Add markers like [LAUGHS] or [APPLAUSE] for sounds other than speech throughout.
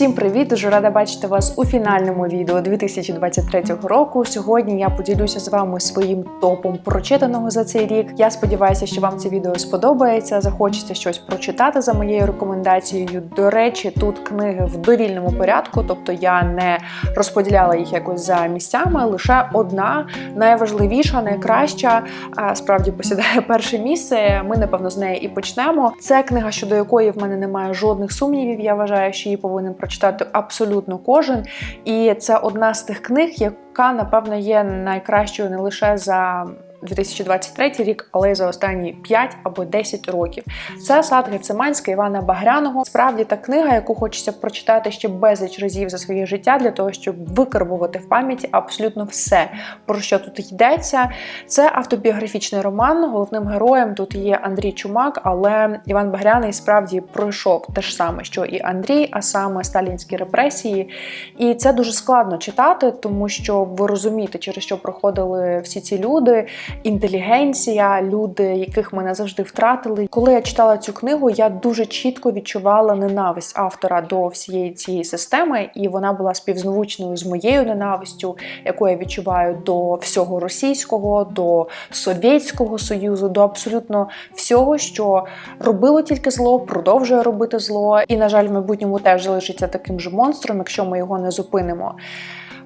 Всім привіт! Дуже рада бачити вас у фінальному відео 2023 року. Сьогодні я поділюся з вами своїм топом прочитаного за цей рік. Я сподіваюся, що вам це відео сподобається. Захочеться щось прочитати за моєю рекомендацією. До речі, тут книги в довільному порядку, тобто я не розподіляла їх якось за місцями. Лише одна найважливіша, найкраща справді посідає [LAUGHS] перше місце. Ми напевно з неї і почнемо. Це книга, щодо якої в мене немає жодних сумнівів. Я вважаю, що її повинен прочитати абсолютно кожен. І це одна з тих книг, яка напевно є найкращою не лише за 2023 рік, але й за останні 5 або 10 років. Це сад Гециманська Івана Багряного. Справді та книга, яку хочеться прочитати ще безліч разів за своє життя, для того, щоб викарбувати в пам'яті абсолютно все, про що тут йдеться. Це автобіографічний роман. Головним героєм тут є Андрій Чумак, але Іван Багряний справді пройшов те ж саме, що і Андрій, а саме сталінські репресії. І це дуже складно читати, тому що ви розумієте, через що проходили всі ці люди інтелігенція, люди, яких ми не завжди втратили. Коли я читала цю книгу, я дуже чітко відчувала ненависть автора до всієї цієї системи, і вона була співзвучною з моєю ненавистю, яку я відчуваю до всього російського, до Совєтського Союзу, до абсолютно всього, що робило тільки зло, продовжує робити зло, і на жаль, в майбутньому теж залишиться таким же монстром, якщо ми його не зупинимо.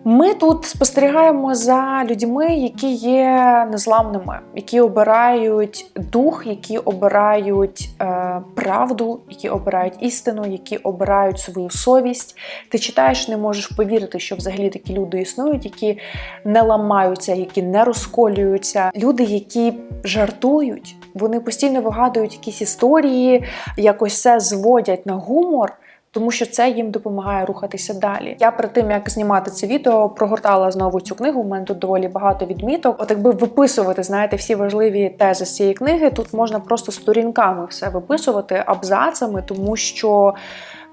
Ми тут спостерігаємо за людьми, які є незламними, які обирають дух, які обирають е, правду, які обирають істину, які обирають свою совість. Ти читаєш, не можеш повірити, що взагалі такі люди існують, які не ламаються, які не розколюються. Люди, які жартують, вони постійно вигадують якісь історії, якось все зводять на гумор тому що це їм допомагає рухатися далі. Я перед тим як знімати це відео прогортала знову цю книгу. У мене тут доволі багато відміток. От якби виписувати, знаєте, всі важливі тези з цієї книги, тут можна просто сторінками все виписувати абзацами, тому що.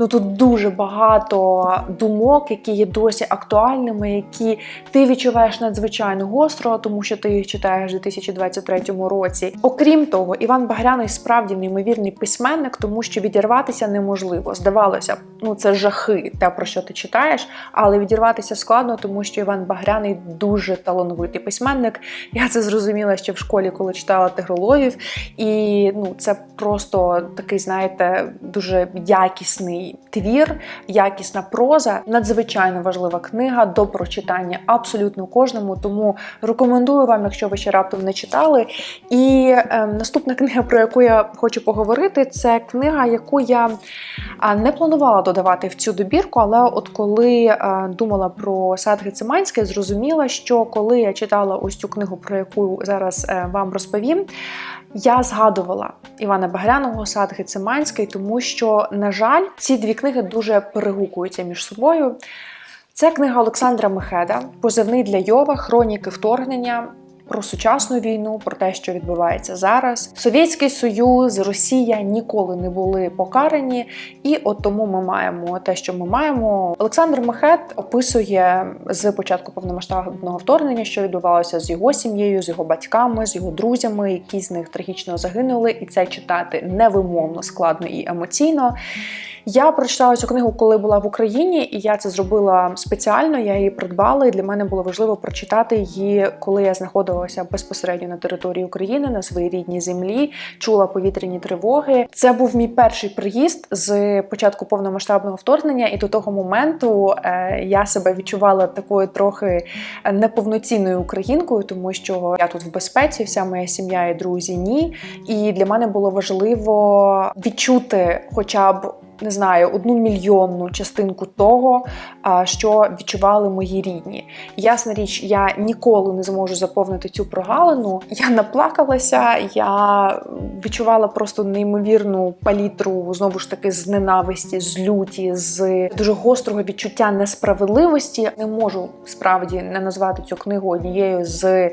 Ну тут дуже багато думок, які є досі актуальними, які ти відчуваєш надзвичайно гостро, тому що ти їх читаєш у 2023 році. Окрім того, Іван Багряний справді неймовірний письменник, тому що відірватися неможливо. Здавалося б, ну це жахи, те про що ти читаєш, але відірватися складно, тому що Іван Багряний дуже талановитий письменник. Я це зрозуміла ще в школі, коли читала тигрологів, і ну це просто такий, знаєте, дуже якісний твір, якісна проза, надзвичайно важлива книга до прочитання абсолютно кожному. Тому рекомендую вам, якщо ви ще раптом не читали. І е, наступна книга, про яку я хочу поговорити, це книга, яку я не планувала додавати в цю добірку, але от коли е, думала про сад Гециманське, зрозуміла, що коли я читала ось цю книгу, про яку зараз е, вам розповім. Я згадувала Івана Багряного сад Гециманський, тому що, на жаль, ці дві книги дуже перегукуються між собою. Це книга Олександра Мехеда, позивний для Йова, хроніки вторгнення про сучасну війну, про те, що відбувається зараз. Совєтський Союз, Росія ніколи не були покарані, і от тому ми маємо те, що ми маємо. Олександр Мехет описує з початку повномасштабного вторгнення, що відбувалося з його сім'єю, з його батьками, з його друзями, які з них трагічно загинули, і це читати невимовно складно і емоційно. Я прочитала цю книгу, коли була в Україні, і я це зробила спеціально. Я її придбала, і для мене було важливо прочитати її, коли я знаходилася безпосередньо на території України на своїй рідній землі, чула повітряні тривоги. Це був мій перший приїзд з початку повномасштабного вторгнення, і до того моменту е, я себе відчувала такою трохи неповноцінною українкою, тому що я тут в безпеці, вся моя сім'я і друзі ні. І для мене було важливо відчути, хоча б не знаю, одну мільйонну частинку того, що відчували мої рідні. Ясна річ, я ніколи не зможу заповнити цю прогалину. Я наплакалася, я відчувала просто неймовірну палітру знову ж таки з ненависті, з люті, з дуже гострого відчуття несправедливості. Не можу справді не назвати цю книгу однією з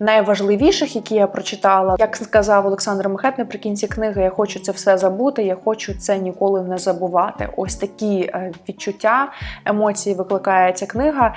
найважливіших, які я прочитала. Як сказав Олександр Мехет наприкінці книги, я хочу це все забути, я хочу це ніколи не забувати. Ось такі е, відчуття, емоції викликає ця книга.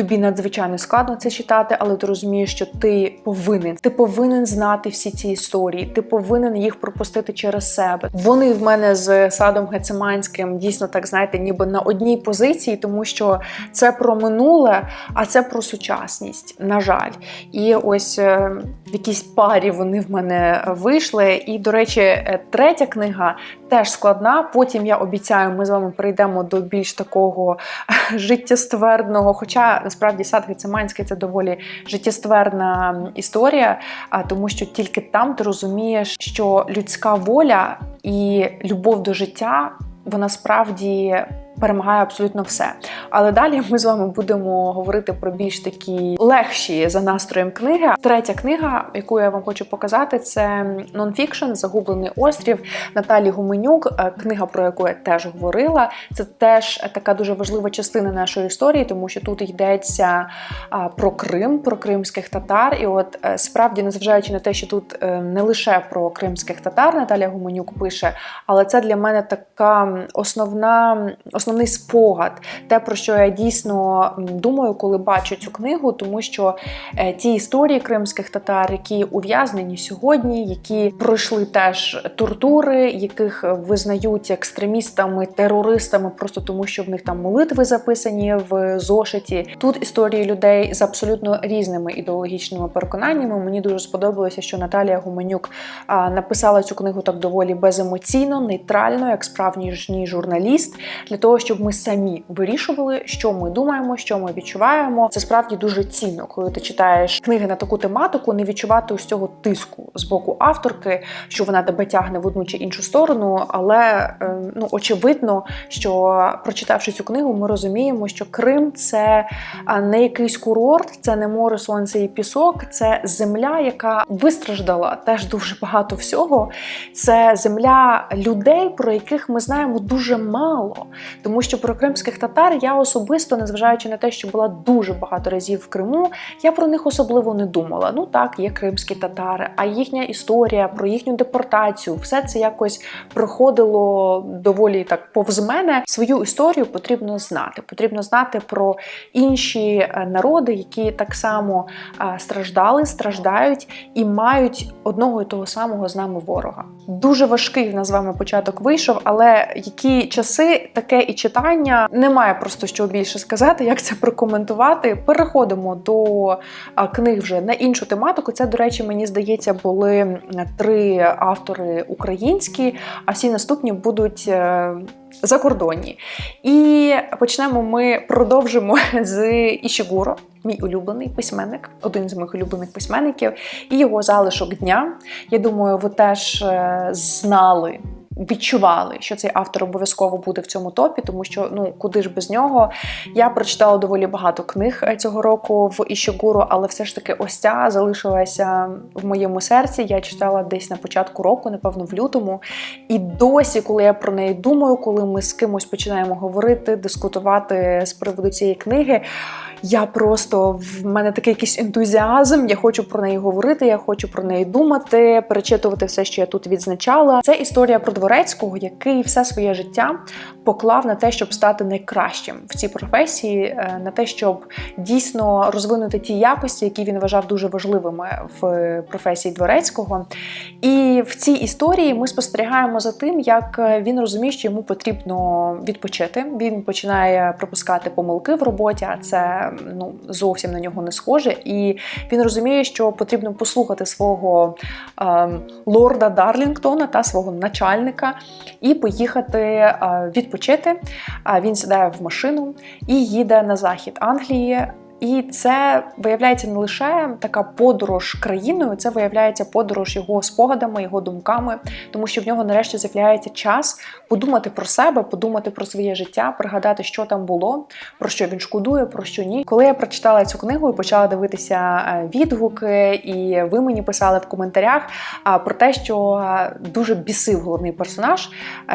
Тобі надзвичайно складно це читати, але ти розумієш, що ти повинен. Ти повинен знати всі ці історії. Ти повинен їх пропустити через себе. Вони в мене з садом Гециманським дійсно так знаєте, ніби на одній позиції, тому що це про минуле, а це про сучасність. На жаль, і ось е, в якійсь парі вони в мене вийшли. І, до речі, е, третя книга теж складна. Потім я обіцяю, ми з вами прийдемо до більш такого [LAUGHS] життєствердного. Хоча насправді сад Гециманський це доволі життєстверна історія, тому що тільки там ти розумієш, що людська воля і любов до життя вона справді перемагає абсолютно все. Але далі ми з вами будемо говорити про більш такі легші за настроєм книги. Третя книга, яку я вам хочу показати, це нонфікшн Загублений острів Наталі Гуменюк. Е, Книга, про яку я теж говорила. Це теж така дуже важлива частина нашої історії, тому що тут йдеться про Крим, про кримських татар. І от е, справді, незважаючи на те, що тут е, не лише про кримських татар Наталя Гуменюк пише, але це для мене така основна основний спогад, те, про що я дійсно думаю, коли бачу цю книгу, тому що е, ті історії кримських татар, які ув'язнені сьогодні, які пройшли теж тортури, яких визнають екстремістами, терористами, просто тому, що в них там молитви записані в зошиті. Тут історії людей з абсолютно різними ідеологічними переконаннями. Мені дуже сподобалося, що Наталія Гуменюк написала цю книгу так доволі беземоційно, нейтрально, як справжній журналіст, для того, щоб ми самі вирішували, що ми думаємо, що ми відчуваємо. Це справді дуже цінно, коли ти читаєш книги на таку тематику, не відчувати ось цього тиску з боку авторки, що вона тебе тягне в одну чи іншу сторону. Але ну очевидно, що прочитавши цю книгу, ми розуміємо, що Крим це не якийсь курорт, це не море, сонце і пісок, це земля, яка вистраждала теж дуже багато всього. Це земля людей, про яких ми знаємо дуже мало. Тому що про кримських татар я особисто, незважаючи на те, що була дуже багато разів в Криму, я про них особливо не думала. Ну так, є кримські татари, а їхня історія про їхню депортацію, все це якось проходило доволі так повз мене. Свою історію потрібно знати. Потрібно знати про інші е, народи, які так само е, страждали, страждають і мають одного і того самого з нами ворога. Дуже важкий в нас з вами початок вийшов, але які часи таке і читання немає просто що більше сказати, як це прокоментувати. Переходимо до книг вже на іншу тематику. Це, до речі, мені здається, були три автори українські, а всі наступні будуть. Е, закордонні. І почнемо ми продовжимо [LAUGHS] з Ішігуро, мій улюблений письменник, один з моїх улюблених письменників, і його залишок дня. Я думаю, ви теж е, знали відчували, що цей автор обов'язково буде в цьому топі, тому що ну куди ж без нього. Я прочитала доволі багато книг е, цього року в Ішігуру, але все ж таки ось ця залишилася в моєму серці. Я читала десь на початку року, напевно, в лютому. І досі, коли я про неї думаю, коли ми з кимось починаємо говорити, дискутувати з приводу цієї книги. Я просто в мене такий якийсь ентузіазм. Я хочу про неї говорити, я хочу про неї думати, перечитувати все, що я тут відзначала. Це історія про дворецького, який все своє життя поклав на те, щоб стати найкращим в цій професії, е, на те, щоб дійсно розвинути ті якості, які він вважав дуже важливими в професії дворецького. І в цій історії ми спостерігаємо за тим, як він розуміє, що йому потрібно відпочити. Він починає пропускати помилки в роботі, а це ну зовсім на нього не схоже. І він розуміє, що потрібно послухати свого е, лорда Дарлінгтона та свого начальника і поїхати е, відпочити. А він сідає в машину і їде на захід Англії. І це виявляється не лише така подорож країною, це виявляється подорож його спогадами, його думками, тому що в нього нарешті з'являється час подумати про себе, подумати про своє життя, пригадати, що там було, про що він шкодує, про що ні. Коли я прочитала цю книгу і почала дивитися е, відгуки, і ви мені писали в коментарях про те, що дуже бісив головний персонаж,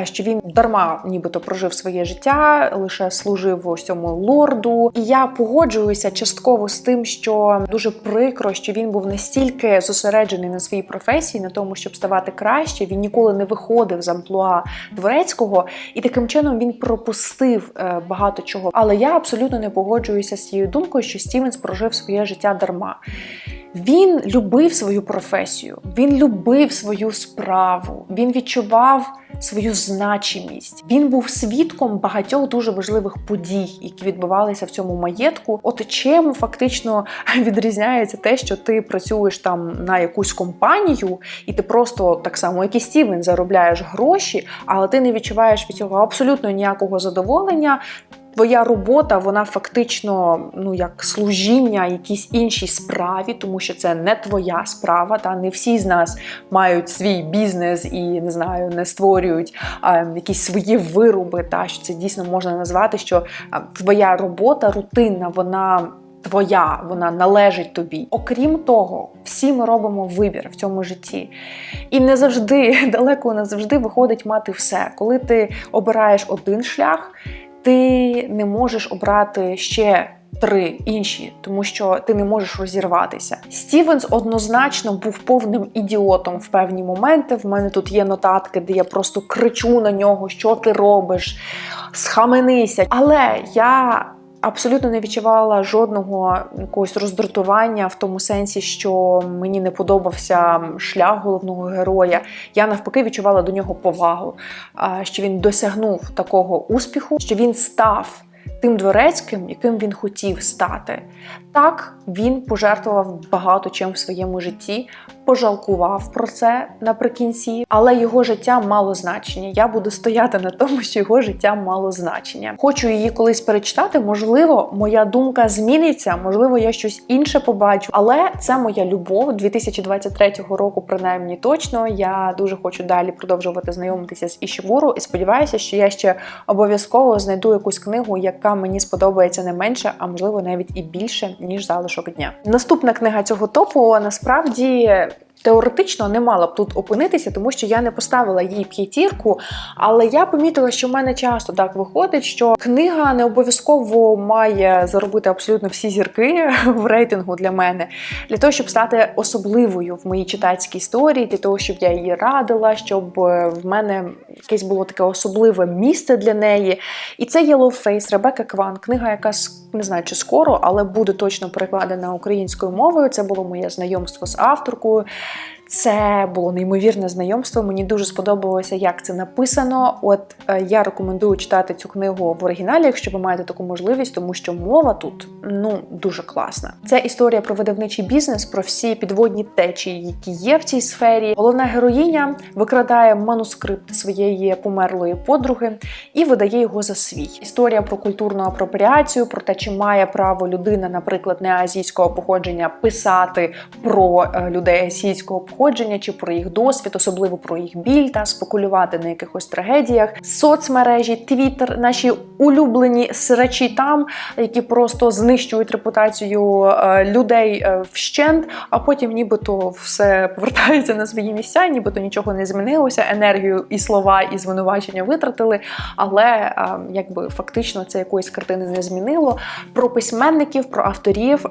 що він дарма, нібито прожив своє життя, лише служив ось цьому лорду. І я погоджуюся частково з тим, що дуже прикро, що він був настільки зосереджений на своїй професії, на тому, щоб ставати краще. Він ніколи не виходив з амплуа дворецького, і таким чином він пропустив е, багато чого. Але я абсолютно не погоджуюся з цією думкою, що Стівенс прожив своє життя дарма. Він любив свою професію, він любив свою справу, він відчував свою значимість. Він був свідком багатьох дуже важливих подій, які відбувалися в цьому маєтку. От чим фактично [LAUGHS] відрізняється те, що ти працюєш там на якусь компанію, і ти просто так само, як і Стівен, заробляєш гроші, але ти не відчуваєш від цього абсолютно ніякого задоволення. Твоя робота, вона фактично ну як служіння якійсь іншій справі, тому що це не твоя справа. Та не всі з нас мають свій бізнес і не знаю, не створюють а, якісь свої вироби. Та що це дійсно можна назвати, що твоя робота рутинна, вона. Твоя, вона належить тобі. Окрім того, всі ми робимо вибір в цьому житті. І не завжди, [LAUGHS] далеко не завжди виходить мати все. Коли ти обираєш один шлях, ти не можеш обрати ще. Три інші, тому що ти не можеш розірватися. Стівенс однозначно був повним ідіотом в певні моменти. В мене тут є нотатки, де я просто кричу на нього, що ти робиш, схаменися. Але я абсолютно не відчувала жодного якогось роздратування в тому сенсі, що мені не подобався шлях головного героя. Я навпаки відчувала до нього повагу, що він досягнув такого успіху, що він став. Тим дворецьким, яким він хотів стати. Так, він пожертвував багато чим в своєму житті, пожалкував про це наприкінці, але його життя мало значення. Я буду стояти на тому, що його життя мало значення. Хочу її колись перечитати. Можливо, моя думка зміниться, можливо, я щось інше побачу, але це моя любов 2023 року, принаймні точно. Я дуже хочу далі продовжувати знайомитися з Ішівуру і сподіваюся, що я ще обов'язково знайду якусь книгу, яка мені сподобається не менше, а можливо навіть і більше ніж залишок дня. Наступна книга цього топу насправді. Теоретично не мала б тут опинитися, тому що я не поставила їй п'ятірку. Але я помітила, що в мене часто так виходить, що книга не обов'язково має заробити абсолютно всі зірки [LAUGHS] в рейтингу для мене, для того, щоб стати особливою в моїй читацькій історії, для того, щоб я її радила, щоб е, в мене якесь було таке особливе місце для неї. І це Yellow Face Ребека Кван, книга, яка не знаю, чи скоро, але буде точно перекладена українською мовою. Це було моє знайомство з авторкою. Це було неймовірне знайомство. Мені дуже сподобалося, як це написано. От е, я рекомендую читати цю книгу в оригіналі, якщо ви маєте таку можливість, тому що мова тут ну дуже класна. Це історія про видавничий бізнес, про всі підводні течії, які є в цій сфері. Головна героїня викрадає манускрипт своєї померлої подруги і видає його за свій. Історія про культурну апропріацію, про те, чи має право людина, наприклад, не азійського походження, писати про е, людей азійського походження, походження чи про їх досвід, особливо про їх біль та спекулювати на якихось трагедіях. Соцмережі, твіттер, наші улюблені срачі там, які просто знищують репутацію е, людей е, вщент, а потім нібито все повертається на свої місця, нібито нічого не змінилося. Енергію і слова, і звинувачення витратили. Але е, якби фактично це якоїсь картини не змінило. Про письменників, про авторів,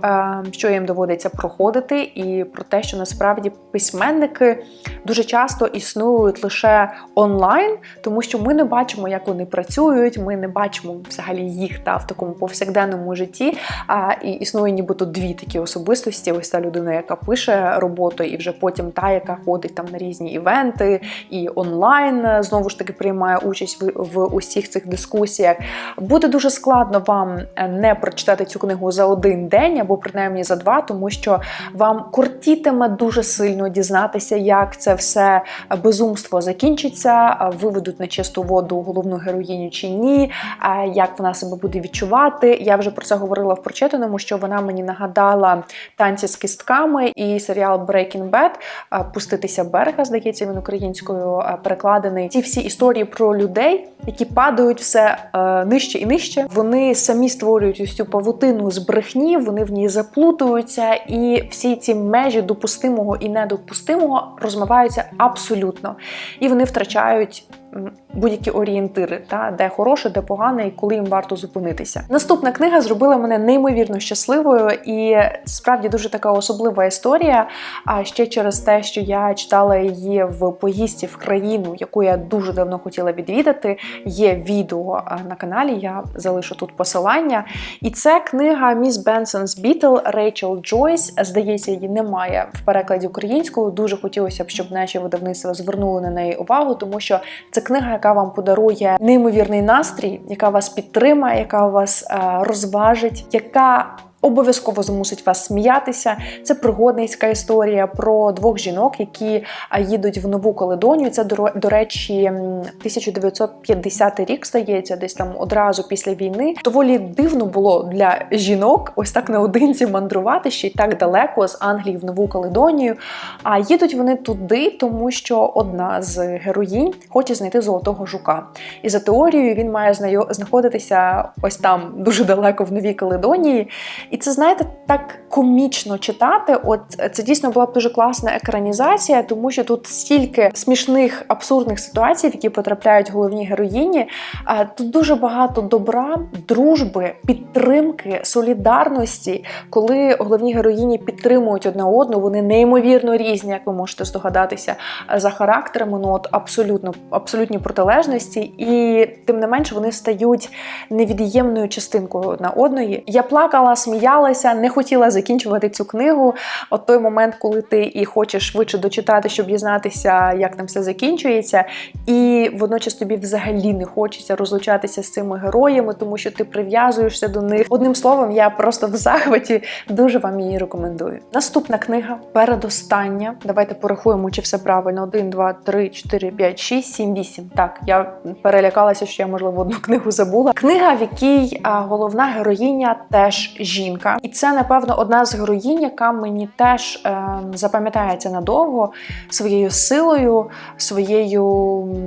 що їм доводиться проходити, і про те, що насправді письменники письменники дуже часто існують лише онлайн, тому що ми не бачимо, як вони працюють, ми не бачимо взагалі їх та в такому повсякденному житті. А, І існує нібито дві такі особистості: ось та людина, яка пише роботу, і вже потім та, яка ходить там на різні івенти, і онлайн знову ж таки приймає участь в, в усіх цих дискусіях. Буде дуже складно вам е, не прочитати цю книгу за один день або принаймні за два, тому що вам кортітиме дуже сильно дізнатися, як це все безумство закінчиться, виведуть на чисту воду головну героїню чи ні, як вона себе буде відчувати. Я вже про це говорила в прочитаному, що вона мені нагадала танці з кістками і серіал Breaking Bad Пуститися берега, здається, він українською перекладений. Ці всі історії про людей, які падають все нижче і нижче. Вони самі створюють ось цю павутину з брехні, вони в ній заплутуються, і всі ці межі допустимого і недопустимого розмиваються абсолютно, і вони втрачають будь-які орієнтири, та де хороше, де погане, і коли їм варто зупинитися. Наступна книга зробила мене неймовірно щасливою, і справді дуже така особлива історія. А ще через те, що я читала її в поїздці в країну, яку я дуже давно хотіла відвідати. Є відео на каналі. Я залишу тут посилання. І це книга Міс Бенсон's Бітл Рейчел Джойс. Здається, її немає в перекладі українською. Дуже хотілося б, щоб наші видавництва звернули на неї увагу, тому що це книга, яка вам подарує неймовірний настрій, яка вас підтримає, яка вас е, розважить, яка Обов'язково змусить вас сміятися. Це пригодницька історія про двох жінок, які їдуть в нову Каледонію. Це до, речі, м, 1950 рік здається, десь там одразу після війни. Доволі дивно було для жінок ось так наодинці мандрувати ще й так далеко з Англії в Нову Каледонію. А їдуть вони туди, тому що одна з героїнь хоче знайти золотого жука. І за теорією він має знаходитися ось там дуже далеко в Новій Каледонії. І це, знаєте, так комічно читати. От це дійсно була б дуже класна екранізація, тому що тут стільки смішних, абсурдних ситуацій, які потрапляють головні героїні. Тут дуже багато добра, дружби, підтримки, солідарності, коли головні героїні підтримують одне одну, вони неймовірно різні, як ви можете здогадатися, за характерами. Ну от абсолютно абсолютні протилежності, і тим не менш вони стають невід'ємною частинкою одна одної. Я плакала, сміялася, не хотіла закінчувати цю книгу. От той момент, коли ти і хочеш швидше дочитати, щоб дізнатися, як там все закінчується, і водночас тобі взагалі не хочеться розлучатися з цими героями, тому що ти прив'язуєшся до них. Одним словом, я просто в захваті дуже вам її рекомендую. Наступна книга передостання. Давайте порахуємо, чи все правильно. 1, 2, 3, 4, 5, 6, 7, 8. Так, я перелякалася, що я можливо одну книгу забула. Книга, в якій головна героїня теж жінка, і це напевно одна з героїнь, яка мені теж е, запам'ятається надовго своєю силою, своєю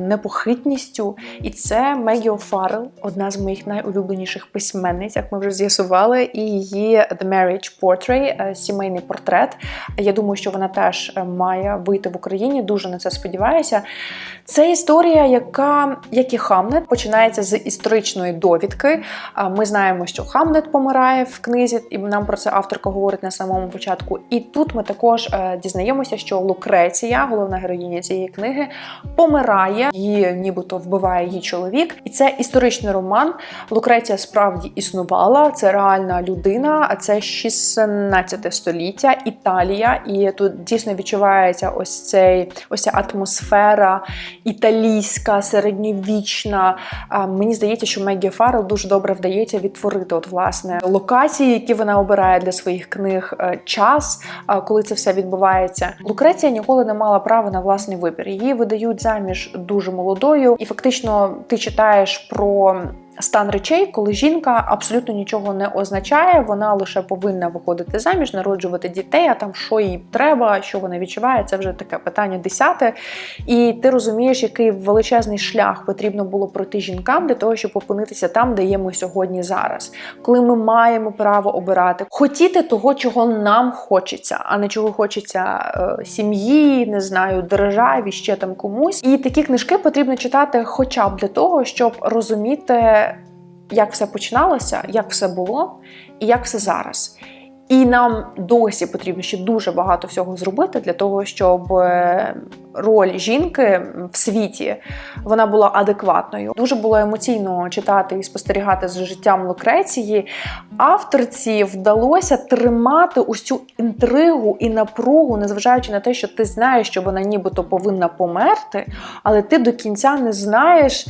непохитністю. І це Мегі О'Фаррелл, одна з моїх найулюбленіших письменниць, як ми вже з'ясували, і її The Marriage Portrait, е, сімейний портрет. Я думаю, що вона теж е, має вийти в Україні. Дуже на це сподіваюся. Це історія, яка, як і Хамнет, починається з історичної довідки. Ми знаємо, що Хамнет помирає в книзі, і нам про це авторка говорить на самому початку. І тут ми також е, дізнаємося, що Лукреція, головна героїня цієї книги, помирає, її нібито вбиває її чоловік. І це історичний роман. Лукреція справді існувала. Це реальна людина, а це 16 століття, Італія. І тут дійсно відчувається ось цей ось ця атмосфера італійська, середньовічна. Мені здається, що Мегі Фаррелл дуже добре вдається відтворити от власне локації, які вона обирає для своїх книг, е, час, а, коли це все відбувається. Лукреція ніколи не мала права на власний вибір. Її видають заміж дуже молодою, і фактично ти читаєш про. Стан речей, коли жінка абсолютно нічого не означає, вона лише повинна виходити заміж, народжувати дітей, а там що їй треба, що вона відчуває, це вже таке питання десяте. І ти розумієш, який величезний шлях потрібно було пройти жінкам для того, щоб опинитися там, де є ми сьогодні зараз, коли ми маємо право обирати, хотіти того, чого нам хочеться, а не чого хочеться е, сім'ї, не знаю, державі, ще там комусь. І такі книжки потрібно читати, хоча б для того, щоб розуміти як все починалося, як все було і як все зараз. І нам досі потрібно ще дуже багато всього зробити для того, щоб е, роль жінки в світі вона була адекватною. Дуже було емоційно читати і спостерігати за життям Лукреції. Авторці вдалося тримати ось цю інтригу і напругу, незважаючи на те, що ти знаєш, що вона нібито повинна померти, але ти до кінця не знаєш.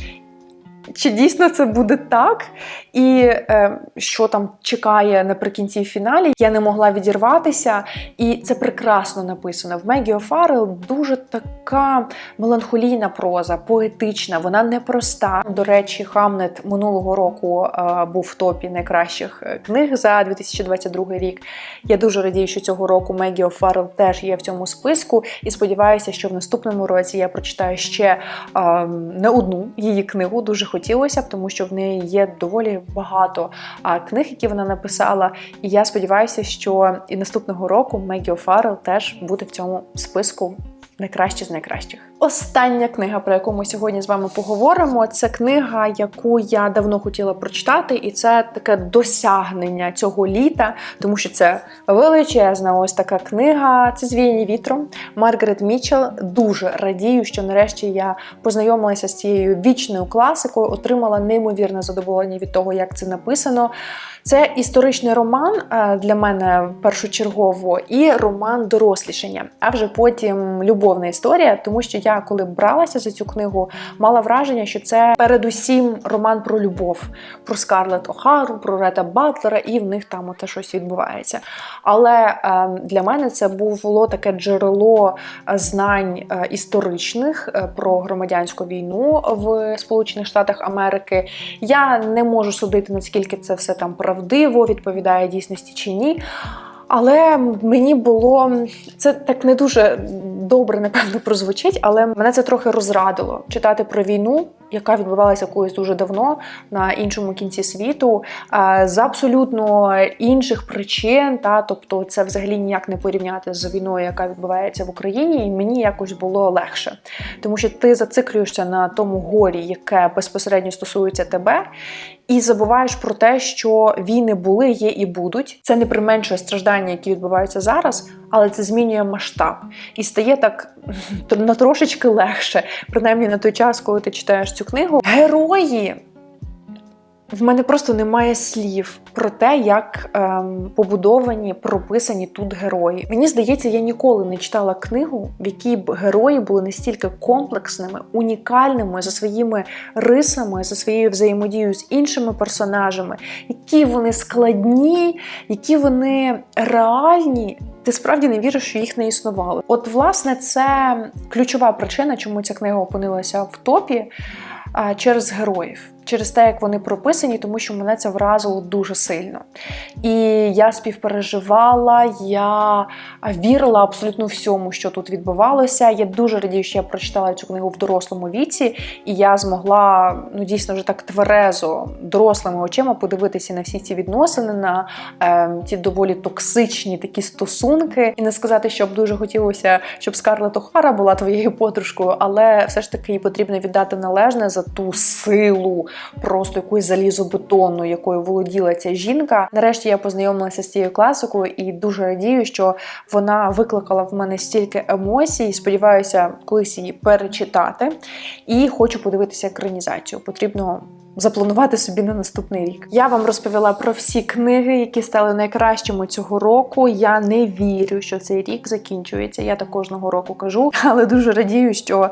Чи дійсно це буде так? І е, що там чекає наприкінці фіналі, я не могла відірватися, і це прекрасно написано. В Мегі О'Фаррелл дуже така меланхолійна проза, поетична, вона непроста. До речі, Хамнет минулого року е, був в топі найкращих е, книг за 2022 рік. Я дуже радію, що цього року Мегі О'Фаррелл теж є в цьому списку, і сподіваюся, що в наступному році я прочитаю ще е, не одну її книгу. Дуже хотілося б, тому що в неї є доволі багато книг, які вона написала. І я сподіваюся, що і наступного року Мегі О'Фаррелл теж буде в цьому списку найкраще з найкращих. Остання книга, про яку ми сьогодні з вами поговоримо, це книга, яку я давно хотіла прочитати, і це таке досягнення цього літа, тому що це величезна ось така книга. Це звіяні вітром. Маргарет Мічел. Дуже радію, що нарешті я познайомилася з цією вічною класикою, отримала неймовірне задоволення від того, як це написано. Це історичний роман е, для мене першочергово, і роман дорослішання, а вже потім любовна історія, тому що я, коли бралася за цю книгу, мала враження, що це передусім роман про любов, про Скарлетт Охару, про Рета Батлера, і в них там оте щось відбувається. Але е, для мене це було таке джерело е, знань е, історичних е, про громадянську війну в Сполучених Штатах Америки. Я не можу судити, наскільки це все там правдиво, відповідає дійсності чи ні. Але мені було це так не дуже добре, напевно, прозвучить, але мене це трохи розрадило читати про війну, яка відбувалася колись дуже давно на іншому кінці світу, з абсолютно інших причин. Та тобто, це взагалі ніяк не порівняти з війною, яка відбувається в Україні, і мені якось було легше, тому що ти зациклюєшся на тому горі, яке безпосередньо стосується тебе. І забуваєш про те, що війни були, є і будуть. Це не применшує страждання, які відбуваються зараз, але це змінює масштаб і стає так [LAUGHS] на трошечки легше, принаймні на той час, коли ти читаєш цю книгу. Герої. В мене просто немає слів про те, як ем, побудовані, прописані тут герої. Мені здається, я ніколи не читала книгу, в якій б герої були настільки комплексними, унікальними за своїми рисами, за своєю взаємодією з іншими персонажами, які вони складні, які вони реальні. Ти справді не віриш, що їх не існувало. От, власне, це ключова причина, чому ця книга опинилася в топі через героїв через те, як вони прописані, тому що мене це вразило дуже сильно. І я співпереживала, я вірила абсолютно всьому, що тут відбувалося. Я дуже радію, що я прочитала цю книгу в дорослому віці, і я змогла ну дійсно вже так тверезо, дорослими очима подивитися на всі ці відносини, на е, ті доволі токсичні такі стосунки, і не сказати, щоб дуже хотілося, щоб Скарлет Охара була твоєю подружкою, але все ж таки їй потрібно віддати належне за ту силу просто якоюсь залізобетонну, якою володіла ця жінка. Нарешті я познайомилася з цією класикою і дуже радію, що вона викликала в мене стільки емоцій. Сподіваюся, колись її перечитати. І хочу подивитися екранізацію. Потрібно. Запланувати собі на наступний рік. Я вам розповіла про всі книги, які стали найкращими цього року. Я не вірю, що цей рік закінчується. Я так кожного року кажу, але дуже радію, що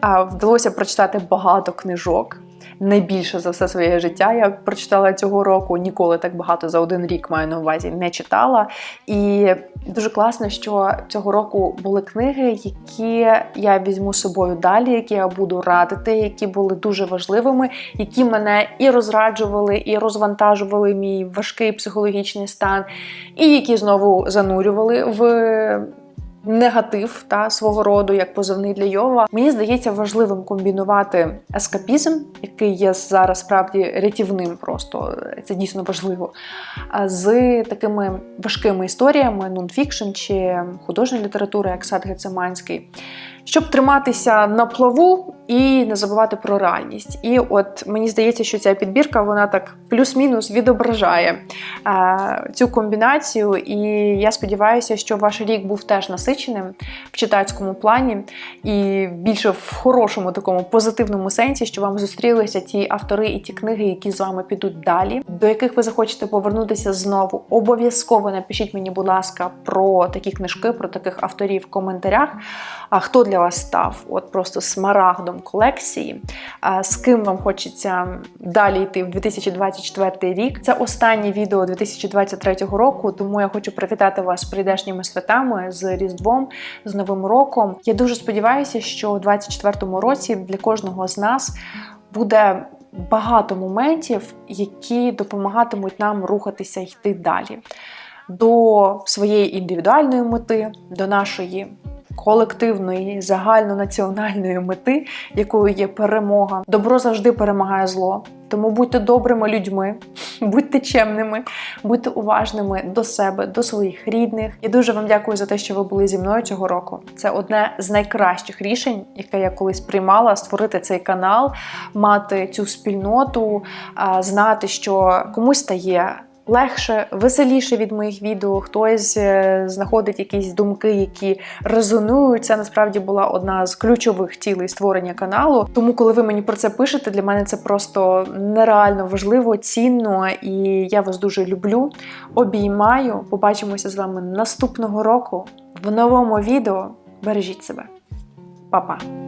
а, вдалося прочитати багато книжок найбільше за все своє життя. Я прочитала цього року. Ніколи так багато за один рік маю на увазі не читала. І дуже класно, що цього року були книги, які я візьму з собою далі, які я буду радити, які були дуже важливими, які мене і розраджували, і розвантажували мій важкий психологічний стан, і які знову занурювали в негатив та свого роду як позивний для Йова. Мені здається важливим комбінувати ескапізм, який є зараз справді рятівним, просто це дійсно важливо, з такими важкими історіями, нонфікшн чи художня література, як Сад Гецеманський щоб триматися на плаву і не забувати про реальність. І от мені здається, що ця підбірка вона так плюс-мінус відображає е, цю комбінацію. І я сподіваюся, що ваш рік був теж насиченим в читацькому плані, і більше в хорошому такому позитивному сенсі, що вам зустрілися ті автори і ті книги, які з вами підуть далі, до яких ви захочете повернутися знову. Обов'язково напишіть мені, будь ласка, про такі книжки, про таких авторів в коментарях. А хто для вас став от просто смарагдом колекції? А з ким вам хочеться далі йти в 2024 рік? Це останнє відео 2023 року, тому я хочу привітати вас з прийдешніми святами, з Різдвом, з Новим роком. Я дуже сподіваюся, що у 2024 році для кожного з нас буде. Багато моментів, які допомагатимуть нам рухатися йти далі до своєї індивідуальної мети, до нашої колективної загальнонаціональної мети, якою є перемога. Добро завжди перемагає зло. Тому будьте добрими людьми, [LAUGHS] будьте чемними, будьте уважними до себе, до своїх рідних. Я дуже вам дякую за те, що ви були зі мною цього року. Це одне з найкращих рішень, яке я колись приймала: створити цей канал, мати цю спільноту, знати, що комусь стає. Легше, веселіше від моїх відео, хтось е, знаходить якісь думки, які резонують. Це насправді була одна з ключових цілей створення каналу. Тому, коли ви мені про це пишете, для мене це просто нереально важливо, цінно, і я вас дуже люблю. Обіймаю. Побачимося з вами наступного року в новому відео. Бережіть себе, Па-па!